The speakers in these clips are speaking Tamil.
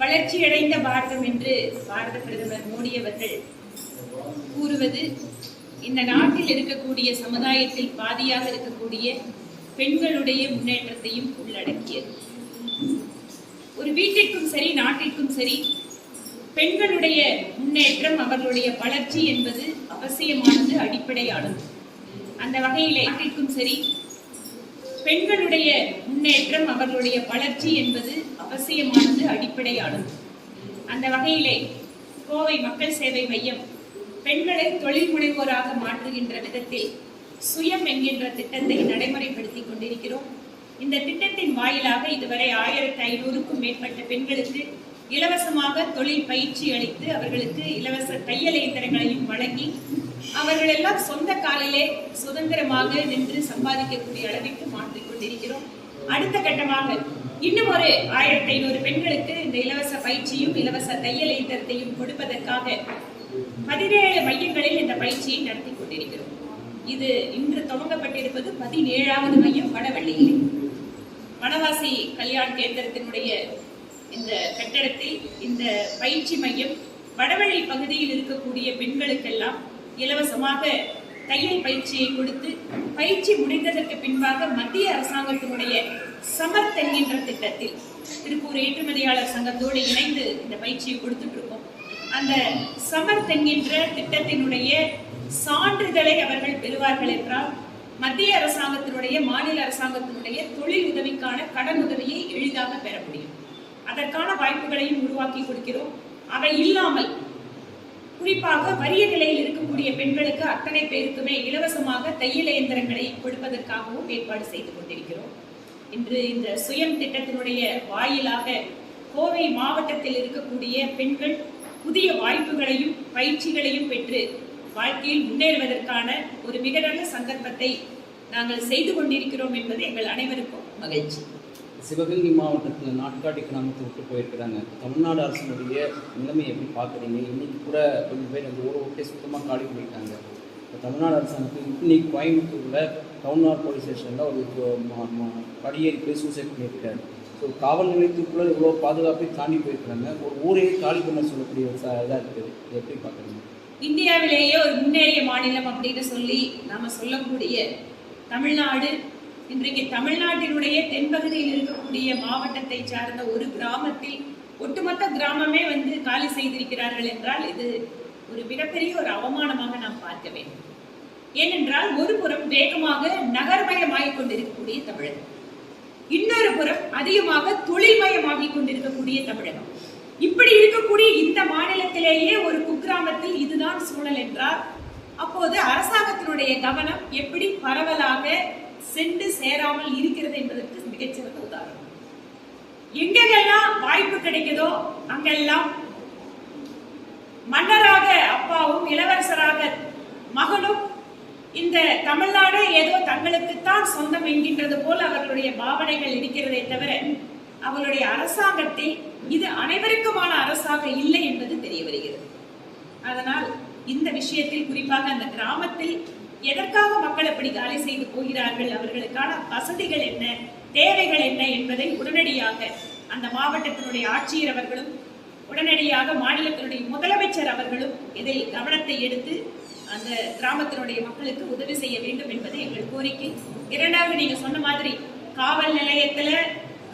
வளர்ச்சியடைந்த பாரதம் என்று பாரத பிரதமர் மோடி அவர்கள் கூறுவது இந்த நாட்டில் இருக்கக்கூடிய சமுதாயத்தில் பாதியாக இருக்கக்கூடிய பெண்களுடைய முன்னேற்றத்தையும் உள்ளடக்கியது. ஒரு வீட்டிற்கும் சரி நாட்டிற்கும் சரி பெண்களுடைய முன்னேற்றம் அவர்களுடைய வளர்ச்சி என்பது அவசியமானது அடிப்படையானது. அந்த வகையில் நாட்டிற்கும் சரி பெண்களுடைய முன்னேற்றம் அவர்களுடைய வளர்ச்சி என்பது அவசியமானது அடிப்படையானது. அந்த வகையிலே கோவை மக்கள் சேவை மையம் பெண்களை தொழில் முனைவோராக மாற்றுகின்ற விதத்தில் சுயம் என்கின்ற திட்டத்தை நடைமுறைப்படுத்தி கொண்டிருக்கிறோம். இந்த திட்டத்தின் வாயிலாக இதுவரை ஆயிரத்தி ஐநூறுக்கும் மேற்பட்ட பெண்களுக்கு இலவசமாக தொழில் பயிற்சி அளித்து அவர்களுக்கு இலவச தையல் இயந்திரங்களையும் வழங்கி அவர்கள் எல்லாம் சொந்த காலிலே சுதந்திரமாக நின்று சம்பாதிக்கக்கூடிய அளவிற்கு மாற்றிக் கொண்டிருக்கிறோம் அடுத்த கட்டமாக இன்னும் ஒரு ஆயிரத்தி ஐநூறு பெண்களுக்கு இந்த இலவச பயிற்சியும் இலவச தையல் இயந்திரத்தையும் கொடுப்பதற்காக பதினேழு மையங்களில் இந்த பயிற்சியை நடத்தி கொண்டிருக்கிறோம். இது இன்று துவங்கப்பட்டிருப்பது பதினேழாவது மையம் வடவள்ளியில். வனவாசி கல்யாண் கேந்திரத்தினுடைய இந்த கட்டடத்தில் இந்த பயிற்சி மையம் வடவள்ளி பகுதியில் இருக்கக்கூடிய பெண்களுக்கெல்லாம் இலவசமாக தையல் பயிற்சியை கொடுத்து பயிற்சி முடிந்ததற்கு பின்பாக மத்திய அரசாங்கத்தினுடைய சமர்த் என்கின்ற திட்டத்தில் திருப்பூர் ஏற்றுமதியாளர் சங்கத்தோடு இணைந்து இந்த பயிற்சியை கொடுத்துட்டு இருக்கோம் அந்த சமர்த் என்கின்ற திட்டத்தினுடைய சான்றிதழை அவர்கள் பெறுவார்கள் என்றால் மத்திய அரசாங்கத்தினுடைய மாநில அரசாங்கத்தினுடைய தொழில் உதவிக்கான கடன் உதவியை எளிதாக பெற முடியும். அதற்கான வாய்ப்புகளையும் உருவாக்கி கொடுக்கிறோம். அவை இல்லாமல் குறிப்பாக வறிய நிலையில் இருக்கக்கூடிய பெண்களுக்கு அத்தனை பேருக்குமே இலவசமாக தையல் இயந்திரங்களை கொடுப்பதற்காகவும் ஏற்பாடு செய்து கொண்டிருக்கிறோம். இன்று இந்த சுயம் திட்டத்தினுடைய வாயிலாக கோவை மாவட்டத்தில் இருக்கக்கூடிய பெண்கள் புதிய வாய்ப்புகளையும் பயிற்சிகளையும் பெற்று வாழ்க்கையில் முன்னேறுவதற்கான ஒரு மிக நல்ல சந்தர்ப்பத்தை நாங்கள் செய்து கொண்டிருக்கிறோம் என்பது எங்கள் அனைவருக்கும் மகிழ்ச்சி. சிவகங்கை மாவட்டத்தில் நாட்காட்டி கிராமத்தை விட்டு போயிருக்கிறாங்க. தமிழ்நாடு அரசினுடைய நிலைமை எப்படி பார்க்குறீங்க? இன்னைக்கு கூட கொஞ்சம் பேர் அந்த ஊரை விட்டே சுத்தமாக காலி பண்ணிட்டாங்க. இப்போ தமிழ்நாடு அரசாங்கத்துக்கு இன்னைக்கு கோயம்புத்தூரில் டவுன்ஹால் போலீஸ் ஸ்டேஷனில் ஒரு படியேறி போய் சூசைட் பண்ணியிருக்காரு. ஸோ காவல் நிலையத்துக்குள்ளே இவ்வளோ பாதுகாப்பை தாண்டி போயிருக்கிறாங்க. ஒரு ஊரையே காலி பண்ண சொல்லக்கூடிய ஒரு இதாக இருக்குது. எப்படி பார்க்குறீங்க? இந்தியாவிலேயே ஒரு முன்னேறிய மாநிலம் அப்படின்னு சொல்லி நாம் சொல்லக்கூடிய தமிழ்நாடு இன்றைக்கு தமிழ்நாட்டினுடைய தென்பகுதியில் இருக்கக்கூடிய மாவட்டத்தை சார்ந்த ஒரு கிராமத்தில் ஒட்டுமொத்த கிராமமே வந்து காலி செய்திருக்கிறார்கள் என்றால் இது ஒரு மிகப்பெரிய ஒரு அவமானமாக நாம் பார்க்க வேண்டும். ஏனென்றால் ஒரு புறம் வேகமாக நகர்மயமாகிக் கொண்டிருக்கக்கூடிய தமிழகம். இன்னொரு புறம் அதிகமாக தொழில்மயமாகிக் கொண்டிருக்கக்கூடிய தமிழகம். இப்படி இருக்கக்கூடிய இந்த மாநிலத்திலேயே ஒரு குக்கிராமத்தில் இதுதான் சூழல் என்றால் அப்போது அரசாங்கத்தினுடைய கவனம் எப்படி பரவலாக சென்று சேராமல் இருக்கிறது என்பதற்கு மிகச்சிறந்த உதாரணம். எங்கெல்லாம் வாய்ப்பு கிடைக்குதோ அங்கெல்லாம் மன்னராக அப்பாவும் இளவரசராக மகனும் இந்த தமிழ்நாடு ஏதோ தங்களுக்குத்தான் சொந்தம் என்கின்றது போல் அவர்களுடைய பாவனைகள் இருக்கிறதே தவிர அவர்களுடைய அரசாங்கத்தில் இது அனைவருக்குமான அரசாக இல்லை என்பது தெரிய வருகிறது. அதனால் இந்த விஷயத்தில் குறிப்பாக அந்த கிராமத்தில் எதற்காக மக்கள் அப்படி காலி செய்து போகிறார்கள்? அவர்களுக்கான வசதிகள் என்ன? தேவைகள் என்ன என்பதை உடனடியாக அந்த மாவட்டத்தினுடைய ஆட்சியர் அவர்களும் உடனடியாக மாநிலத்தினுடைய முதலமைச்சர் அவர்களும் இதில் கவனத்தை எடுத்து அந்த கிராமத்தினுடைய மக்களுக்கு உதவி செய்ய வேண்டும் என்பது எங்கள் கோரிக்கை. இரண்டாவது நீங்க சொன்ன மாதிரி காவல் நிலையத்துல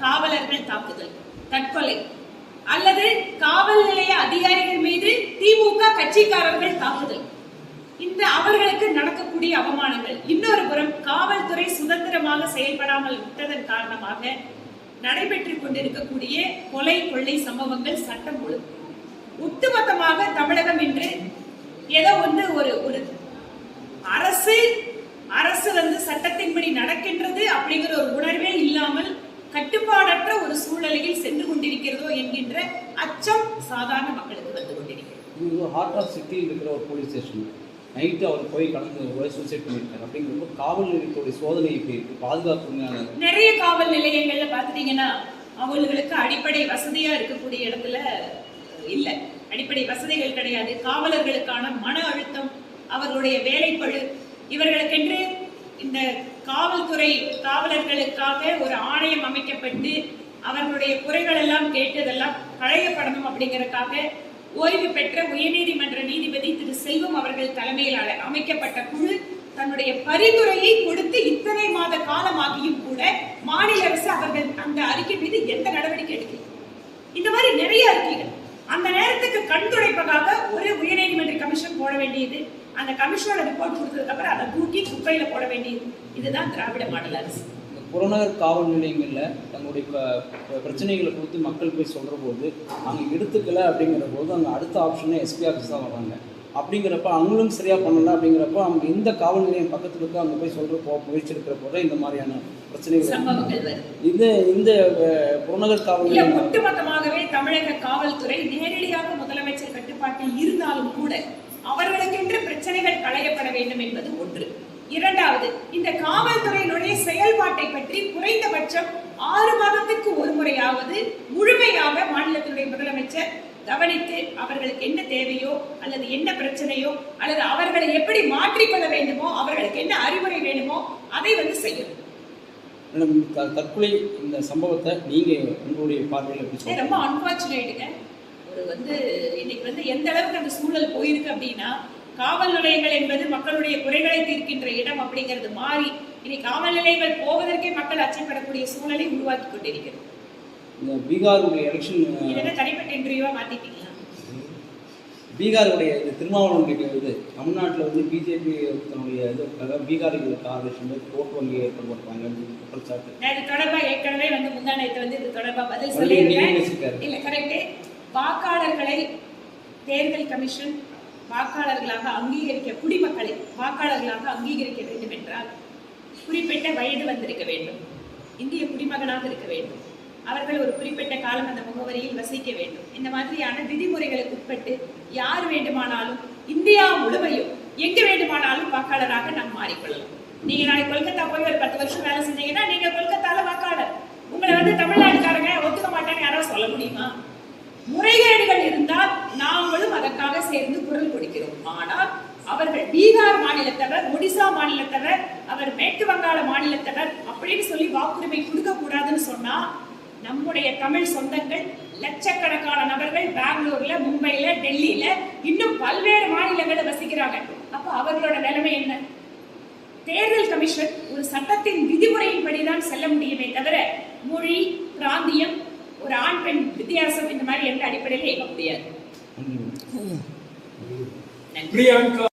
காவலர்கள் தாக்குதல் தற்கொலை அல்லது காவல் நிலைய அதிகாரிகள் மீது திமுக கட்சிக்காரர்கள் தாக்குதல். இந்த அவர்களுக்கு நடக்கக்கூடிய அவமானங்கள். இன்னொரு புறம் காவல்துறை சுதந்திரமாக செயல்படாமல் விட்டதன் காரணமாக நடைபெற்றுக் கொண்டிருக்கக்கூடிய கொலை கொள்ளை சம்பவங்கள் சட்டம் ஒழுங்கு. ஒட்டுமொத்தமாக தமிழகம் என்று ஏதோ வந்து ஒரு ஒரு அரசு அரசு வந்து சட்டத்தின்படி நடக்கின்றது அப்படிங்கிற ஒரு உணர்வே இல்லாமல் கட்டுப்பாடற்ற ஒரு சூழ்நிலையில் சென்று கொண்டிருக்கிறதோ என்கின்ற அச்சம் சாதாரண மக்களுக்கு வந்து கொண்டிருக்கிறது. ஹார்ட் ஆஃப் சிட்டியில் இருக்கிற ஒரு போலீஸ் ஸ்டேஷன் நைட்டு அவர் போய் கலந்து கூட சூசைட் பண்ணியிருக்காரு அப்படிங்கிறப்ப காவல் நிலையத்துடைய சோதனை எப்படி இருக்கு? பாதுகாப்பு நிறைய காவல் நிலையங்கள்ல பாத்துட்டீங்கன்னா அவங்களுக்கு அடிப்படை வசதியா இருக்கக்கூடிய இடத்துல இல்ல. அடிப்படை வசதிகள் கிடையாது. காவலர்களுக்கான மன அழுத்தம் அவர்களுடைய வேலைப்பழு இவர்களுக்கென்று இந்த காவல்துறை காவலர்களுக்காக ஒரு ஆணையம் அமைக்கப்பட்டு அவர்களுடைய குறைகள் எல்லாம் கேட்டதெல்லாம் களையப்படணும் அப்படிங்கறதுக்காக ஓய்வு பெற்ற உயர்நீதிமன்ற நீதிபதி திரு. செல்வம் அவர்கள் தலைமையிலான அமைக்கப்பட்ட குழு தன்னுடைய பரிந்துரையை கொடுத்து இத்தனை மாத காலமாகியும் கூட மாநில அரசு அவர்கள் அந்த அறிக்கை மீது எந்த நடவடிக்கை எடுக்கல. இந்த மாதிரி நிறைய அறிக்கைகள். அந்த நேரத்துக்கு கண் துடைப்பதாக ஒரு உயர்நீதிமன்ற கமிஷன் போட வேண்டியது. அந்த கமிஷனோட ரிப்போர்ட் கொடுத்ததுக்கு அப்புறம் அதை தூக்கி குப்பையில போட வேண்டியது. இதுதான் திராவிட மாடல் அரசு. புறநகர் காவல் நிலையங்களில் தங்களுடைய பிரச்சனைகளை குறித்து மக்கள் போய் சொல்கிற போது அங்கே எடுத்துக்கல அப்படிங்கிற போது அங்கே அடுத்த ஆப்ஷனே எஸ்பி ஆஃபீஸ் தான் வராங்க. அப்படிங்கிறப்ப அவங்களும் சரியாக பண்ணல அப்படிங்கிறப்ப அவங்க எந்த காவல் நிலையம் பக்கத்தில் இருக்கோ அங்கே போய் சொல்கிற போ முயற்சி இருக்கிறப்போ தான் இந்த மாதிரியான பிரச்சனைகள் இது இந்த புறநகர் காவல் நிலையம் ஒட்டுமொத்தமாகவே தமிழக காவல்துறை நேரடியாக முதலமைச்சர் கட்டுப்பாட்டில் இருந்தாலும் கூட அவர்களுக்கென்று பிரச்சனைகள் களையப்பட வேண்டும் என்பது ஒன்று. இரண்டாவது இந்த காவல்துறையினுடைய செயல்பாட்டை பற்றி குறைந்தபட்சம் ஆறு மாதத்துக்கு ஒரு முறையாவது முழுமையாக மாநிலத்தினுடைய முதலமைச்சர் கவனித்து அவர்களுக்கு என்ன தேவையோ அல்லது என்ன பிரச்சனையோ அல்லது அவர்களை எப்படி மாற்றிக்கொள்ள வேண்டுமோ அவர்களுக்கு என்ன அறிவுரை வேண்டுமோ அதை வந்து செய்யணும். மேடம், தற்கொலை இந்த சம்பவத்தை நீங்கள் உங்களுடைய பார்வையில் ரொம்ப அன்பார்ச்சுனேட்டுங்க ஒரு வந்து இன்னைக்கு வந்து எந்த அளவுக்கு அந்த சூழல் போயிருக்கு அப்படின்னா காவல் நிலையங்கள் என்பது மக்களுடைய குறைகளை தீர்க்கின்ற இடம் அப்படிங்கிறது மாறி இன்னைக்கு காவல் நிலையங்கள் போவதற்கே மக்கள் அச்சப்படக்கூடிய சூழலை உருவாக்கி கொண்டிருக்கிறது. இந்த பீகாருடைய எலெக்ஷன் தனிப்பட்ட இன்டர்வியூவா மாத்திட்டீங்களா? பீகாருடைய இது திருமாவளவனுடைய இது தமிழ்நாட்டில் வந்து பிஜேபி தன்னுடைய இதுக்காக பீகாரில் பேர் ஓட்டு வங்கி குற்றச்சாட்டு நான் இது தொடர்பா ஏற்கனவே வந்து முந்தானயத்தை வந்து இது தொடர்பா பதில் சொல்லியிருக்கேன். இல்ல கரெக்ட் வாக்காளர்களை தேர்தல் கமிஷன் வாக்காளர்களாக அங்கீகரிக்க குடிமக்களை வாக்காளர்களாக அங்கீகரிக்க வேண்டும் என்றால் குறிப்பிட்ட வயது வந்திருக்க வேண்டும். இந்திய குடிமகனாக இருக்க வேண்டும். அவர்கள் ஒரு குறிப்பிட்ட காலம் அந்த முகவரியில் வசிக்க வேண்டும். இந்த மாதிரியான விதிமுறைகளுக்கு உட்பட்டு யார் வேண்டுமானாலும் இந்தியா முழுமையும் எங்கு வேண்டுமானாலும் வாக்காளராக நாம் மாறிக்கொள்ளலாம். நீங்க நாளைக்கு கொல்கத்தா போய் ஒரு பத்து வருஷம் வேலை செஞ்சீங்கன்னா நீங்க கொல்கத்தால வாக்காளர். உங்களை வந்து தமிழ்நாட்டுக்காரங்க ஒத்துக்க மாட்டாங்க யாராவது சொல்ல முடியுமா? முறைகேடுகள் இருந்தால் நாங்களும் அதற்காக சேர்ந்து குரல் கொடுக்கிறோம். ஆனால் அவர்கள் பீகார் மாநிலத்தவர் ஒடிசா மாநிலத்தவர் அவர் மேற்கு வங்காள மாநிலத்தவர் அப்படின்னு சொல்லி வாக்குரிமை கொடுக்க கூடாதுன்னு சொன்னா நம்முடைய தமிழ் சொந்தங்கள் லட்சக்கணக்கான நபர்கள் பெங்களூர்ல மும்பைல டெல்லியில இன்னும் பல்வேறு மாநிலங்களில் வசிக்கிறாங்க. அப்ப அவர்களோட நிலைமை என்ன? தேர்தல் கமிஷன் ஒரு சட்டத்தின் விதிமுறையின்படிதான் செல்ல முடியுமே தவிர மொழி பிராந்தியம் ஒரு ஆண் பெண் வித்தியாசம் இந்த மாதிரி எந்த அடிப்படையில் இயங்க முடியாது. நன்றி